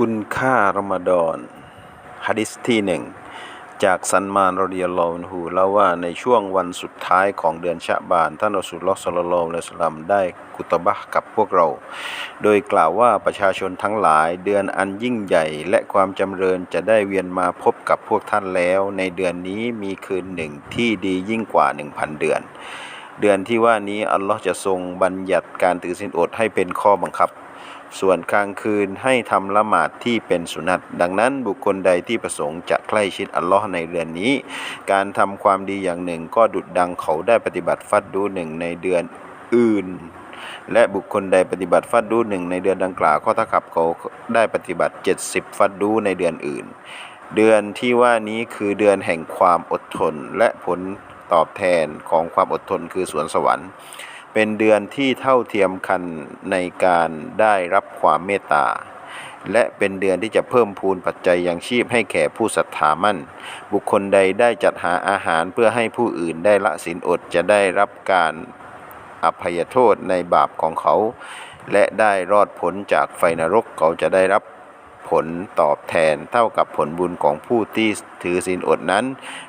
คุณค่ารอมฎอนฮะดิษที่หนึ่งจากซันมานรดิยลอวันฮูเล่าว่าในช่วงวันสุดท้ายของเดือนชะบาน ท่านรอสุลลอฮ์ศ็อลลลลอฮุอะลัยฮิวะซัลลัมได้กุตบะกับพวกเรา โดยกล่าวว่าประชาชนทั้งหลายเดือนอันยิ่งใหญ่ และความจำเริญจะได้เวียนมาพบกับพวกท่านแล้ว ในเดือนนี้มีคืนหนึ่งที่ดียิ่งกว่าหนึ่งพันเดือน เดือนที่ว่านี้อัลลอฮ์จะทรงบัญญัติการถือศีลอดให้เป็นข้อบังคับ ส่วนกลางคืนให้ทำละหมาดที่เป็นสุนัตดังนั้นบุคคลใดที่ประสงค์จะใกล้ชิดอัลลอฮ์ในเดือนนี้ การทำความดีอย่างหนึ่งก็ดุดดังเขาได้ปฏิบัติฟัดดูหนึ่งในเดือนอื่น และบุคคลใดปฏิบัติฟัดดูหนึ่งในเดือนดังกล่าวก็เท่ากับเขาได้ปฏิบัติ 70 ฟัดดูในเดือนอื่น เดือนที่ว่านี้คือเดือนแห่งความอดทนและผลตอบแทนของความอดทนคือสวนสวรรค์ เป็นเดือนที่เท่าเทียมกันในการได้รับความเมตตา และเป็นเดือนที่จะเพิ่มพูนปัจจัยยังชีพให้แก่ผู้ศรัทธามั่น บุคคลใดได้จัดหาอาหารเพื่อให้ผู้อื่นได้ละศีลอดจะได้รับการอภัยโทษในบาปของเขา และได้รอดพ้นจากไฟนรกเขาจะได้รับ ผลตอบแทนเท่ากับผลบุญของผู้ที่ถือศีลอดนั้น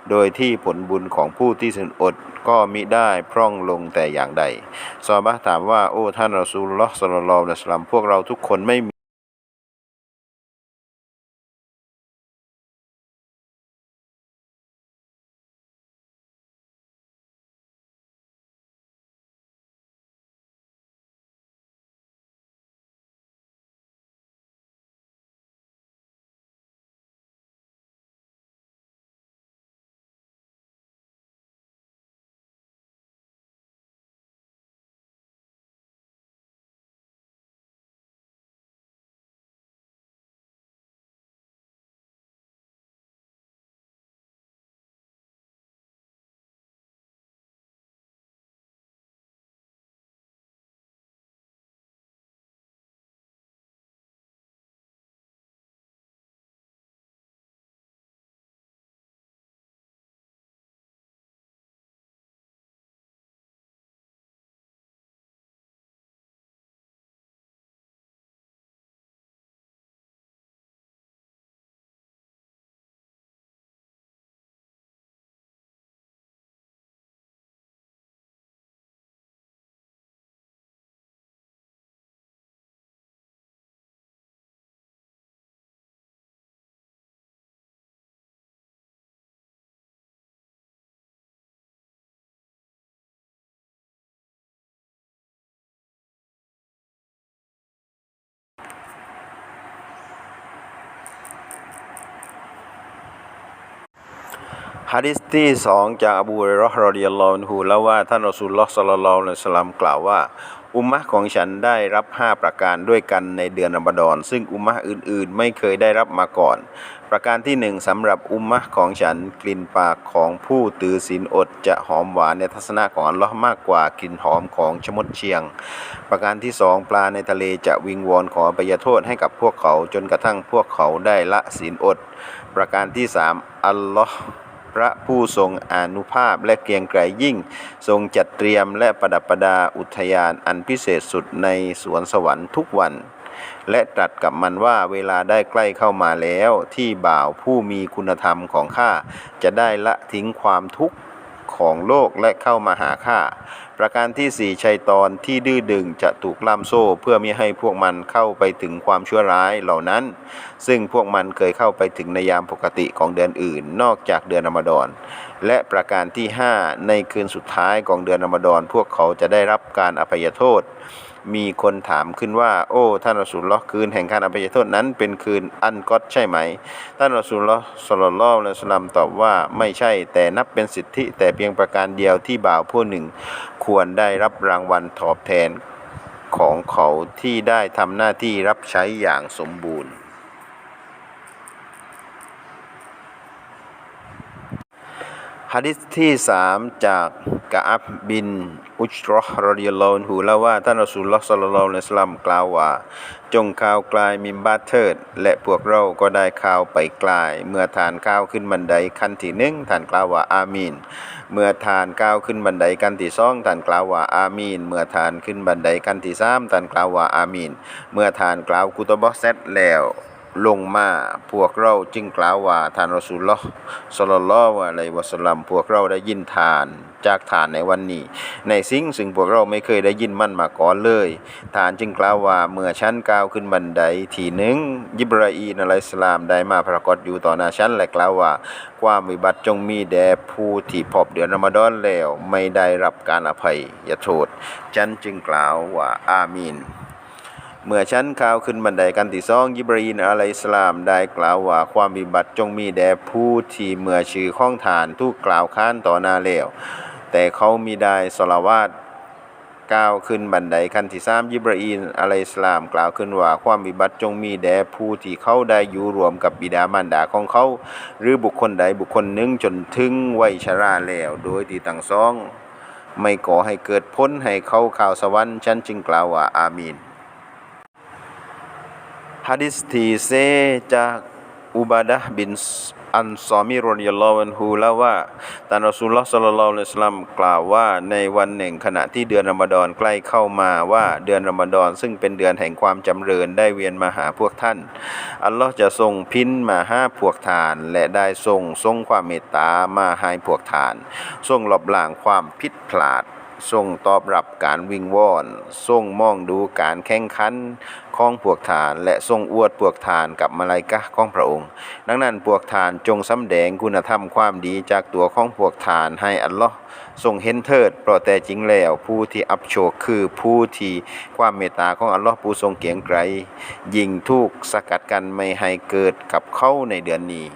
โดยที่ผลบุญของผู้ที่ศีลอดก็มิได้พร่องลงแต่อย่างใดซอบะถามว่า โอ้ท่านรอซูลลอฮ์สลลลลอฮุอะสลัมพวกเราทุกคนไม่ ฮะดิษที่สองจากอบูเรยเราะห์รอฎิยัลลอฮุอันฮุเล่าว่าท่านรอซูลุลลอฮ์ศ็อลลัลลอฮุอะลัยฮิวะซัลลัมกล่าวว่า อุมมะของฉันได้รับ 5 ประการด้วยกันในเดือนรอมฎอน ซึ่งอุมมะอื่นๆ ไม่เคยได้รับมาก่อน ประการที่หนึ่งสำหรับอุมมะของฉันกลิ่นปากของผู้ตือศีลอดจะหอมหวานในทัศนะของอัลลอฮ์มากกว่ากลิ่นหอมของชมดเชียง ประการที่สองปลาในทะเลจะวิงวอนขออภัยโทษให้กับพวกเขาจนกระทั่งพวกเขาได้ละศีลอด ประการที่สามอัลลอฮ์ พระผู้ทรงอนุภาพและเกรียงไกรยิ่ง ทรงจัดเตรียมและประดับประดาอุทยานอันพิเศษสุดในสวนสวรรค์ทุกวัน และตรัสกับมันว่าเวลาได้ใกล้เข้ามาแล้วที่บ่าวผู้มีคุณธรรมของข้าจะได้ละทิ้งความทุกข์ ของโลกและเข้ามาหาข้า ประการที่สี่ชัยตอนที่ดื้อดึงจะถูกล่ามโซ่เพื่อไม่ให้พวกมันเข้าไปถึงความชั่วร้ายเหล่านั้น ซึ่งพวกมันเคยเข้าไปถึงในยามปกติของเดือนอื่น นอกจากเดือนอมดอนและประการที่ 5 ในคืนสุดท้ายของเดือนอมดอนพวกเขาจะได้รับการอภัยโทษ มีคนถามขึ้นว่า โอ้ท่านรอสูลลอฮ์คืนแห่งการอภัยโทษนั้นเป็นคืนอันกอดใช่ไหม ท่านรอสูลลอฮ์ศ็อลลัลลอฮุอะลัยฮิวะซัลลัมตอบว่าไม่ใช่แต่นับเป็นสิทธิแต่เพียงประการเดียวที่บ่าวผู้หนึ่ง ควรได้รับรางวัลตอบแทนของเขาที่ได้ทำหน้าที่รับใช้อย่างสมบูรณ์ ฮะดิษที่สามจากกะอับบิน อุจรอห์รดิยลลอนฮุเล่าว่าท่านรอซูลุลลอฮ์ศ็อลลัลลอฮุอะลัยฮิวะซัลลัมกล่าวว่า จงข่าวกลายมิมบาเถิด และพวกเราก็ได้ข่าวไปกลาย เมื่อทานก้าวขึ้นบันไดขั้นที่หนึ่งท่านกล่าวว่าอามีนเมื่อทานก้าวขึ้นบันไดขั้นที่สองท่านกล่าวว่าอามีนเมื่อทานขึ้นบันไดขั้นที่สามท่านกล่าวว่าอามีนเมื่อทานกล่าวกุตบะเสร็จแล้ว ลงมา พวกเราจึงกล่าวว่าท่านรอซูลลอฮ์ศ็อลลลลอฮุอะลัยฮิวะสลัมพวกเราได้ยินทานจากทานในวันนี้ ในสิ่งซึ่งพวกเราไม่เคยได้ยินมันมาก่อนเลยทานจึงกล่าวว่าเมื่อฉันก้าวขึ้นบันไดทีหนึ่งยิบราอีนอะลัยสลามได้มาปรากฏอยู่ต่อหน้าฉันและกล่าวว่า ความวิบัติจงมีแด่ผู้ที่พบเดือนรอมฎอนแล้วไม่ได้รับการอภัยอย่าโทษฉันจึงกล่าวว่าอามีน เมื่อฉันข่าวขึ้นบันไดกันที่สองยิบรีนอะลัยฮิสลามได้กล่าวว่าความวิบัติจงมีแด่ผู้ที่เมื่อชื่อข้องฐานทุกกล่าวค้านต่อหน้าแล้วแต่เขามีได้สลาวาตก้าวขึ้นบันไดขั้นที่สามยิบรีนอะลัยฮิสลามกล่าวขึ้นว่าความวิบัติจงมีแด่ผู้ที่เขาได้อยู่รวมกับบิดามารดาของเขา หรือบุคคลใดบุคคลหนึ่งจนถึงวัยชราแล้วโดยที่ตั้งสอง ไม่ก่อให้เกิดพ้นให้เขาข่าวสวรรค์ฉันจึงกล่าวว่าอามีน ฮะดิษที่เซจากอุบาดะห์บินอันซอมีรดิยัลลอฮุอันฮูเล่าว่าท่านรอซูลลอฮ์ศ็อลลัลลอฮุอะลัยฮิวะซัลลัมกล่าวว่าในวันหนึ่งขณะที่เดือนรอมฎอนใกล้เข้ามาว่าเดือนรอมฎอนซึ่งเป็นเดือนแห่งความจำเริญได้เวียนมาหาพวกท่าน อัลลอฮ์จะทรงพินมาห้าพวกทาน และได้ทรงทรงความเมตตามาให้พวกทาน ทรงหลบหลางความผิดพลาด ทรงตอบรับการวิงวอนทรงมองดูการแข่งขันของพวกทาน และทรงอวดพวกทานกับมาลายกะของพระองค์ ดังนั้นพวกทานจงสำแดงคุณธรรมความดีจากตัวของพวกทานให้อัลลอฮ์ทรงเห็นเถิดเพราะแต่จริงแล้ว ผู้ที่อับโชคคือผู้ที่ความเมตตาของอัลลอฮ์ผู้ทรงเกียงไกรยิ่งทุกสกัดกันไม่ให้เกิดกับเขาในเดือนนี้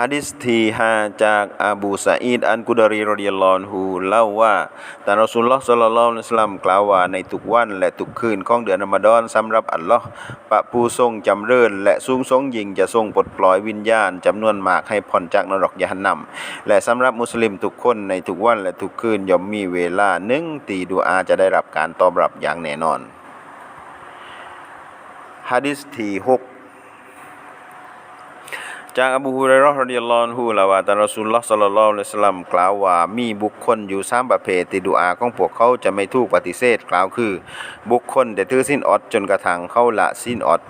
ฮะดิษที่ห้าจากอบูซาอีดอันกุดารีรดิยัลลอฮุอันฮูเล่าว่าท่านรอซูลลอฮ์ศ็อลลัลลอฮุอะลัยฮิวะซลัมกล่าวว่าในทุกวันและทุกคืนของเดือนอมฎอนสำหรับอัลลอฮ์พระผู้ทรงจำเริญ และสูงทรงยิ่งจะทรงปลดปล่อยวิญญาณจำนวนมากให้พ้นจากนรกยะฮันนัมและสำหรับมุสลิมทุกคนในทุกวันและทุกคืนย่อมมีเวลาหนึ่งตีดูอาจะได้รับการตอบรับอย่างแน่นอนฮะดิษที่หก จากอบูฮุไรราะห์ดิยัลลอนฮูละว่าท่านรอซูลลอฮ์ศ็อลลัลลอฮุอะลัยฮิวะซัลลัมกล่าวว่ามีบุคคลอยู่สามประเภทที่ดุอาของพวกเขาจะไม่ถูกปฏิเสธกล่าวคือ บุคคลที่ถือศีลอดจนกระทั่งเขาละศีลอด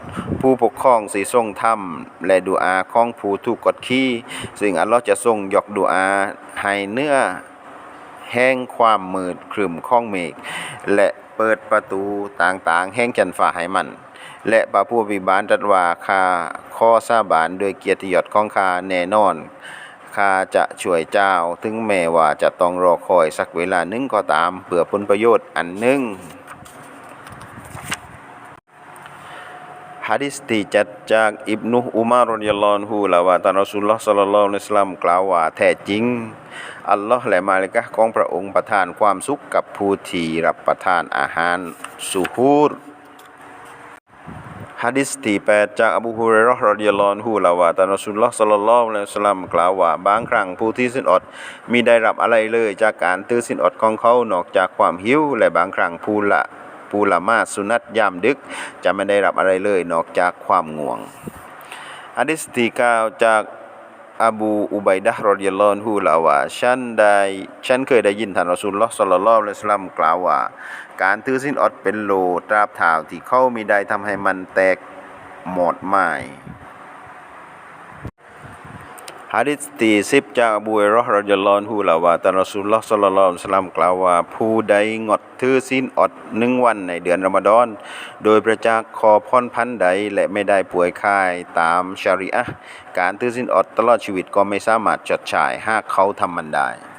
ผู้ปกครองสีทรงธรรมและดุอาของผู้ถูกกดขี่ซึ่งอัลลอฮ์จะทรงยกดุอาให้เนื้อแห่งความมืดครึมของเมฆและเปิดประตูต่างๆ แห่งจันฟ้าให้มัน และพระผู้อภิบาลตรัสว่าข้าข้อสาบานโดยเกียรติยศของข้าแน่นอนข้าจะช่วยเจ้า ถึงแม้ว่าจะต้องรอคอยสักเวลาหนึ่งก็ตามเพื่อผลประโยชน์อันหนึ่งฮะดิษที่จัดจากอิบนุอุมารรยลอนฮูละว่าท่านรอซูลลอฮ์ศ็อลลัลลอฮุอะลัยฮิวะซัลลัมกล่าวว่าแท้จริง อัลลอฮ์และมาลิกะของพระองค์ประทานความสุขกับผู้ที่รับประทานอาหารสุฮูร ฮะดิษที่8จากอบูฮุเรเราะห์รอฎิยัลลอฮุอันฮูลาวาตานอสุลลอฮ์สลลัลลอฮุอะลัยฮิวะซัลามกล่าวว่าบางครั้งผู้ที่สิ้นอดมีได้รับอะไรเลยจากการถือสิ้นอดของเขานอกจากความหิวและบางครั้งผู้ละผู้ละมาสุนัตยามดึก จะไม่ได้รับอะไรเลยนอกจากความง่วงฮะดิษที่9จาก อบูอุบัยดะห์รอดิยัลลอฮุอันฮูลาว่าฉันได้ฉันเคยได้ยินท่านรอซูลลอฮ์สลลัลลอฮุอะลัยฮิวะสลลัมกล่าวว่า การถือสิ้นอดเป็นโลตราบเท่าที่เขามีได้ทำให้มันแตกหมดไม้ ฮะดิษตีซิบจากอบูฮุเรเราะห์รอยลอนฮูลาว่าท่ารอซูลลอฮ์ศ็อลลัลลอฮุอะลัยฮิวะซัลลัมกล่าวว่า ผู้ใดงดถือสิ้นอดหนึ่งวันในเดือนรอมฎอน โดยประจักษ์ขอพ่นพันใดและไม่ได้ป่วยคายตามชาริอะห์การถือสิ้นอดตลอดชีวิตก็ไม่สามารถจดใช้หากเขาทำมันได้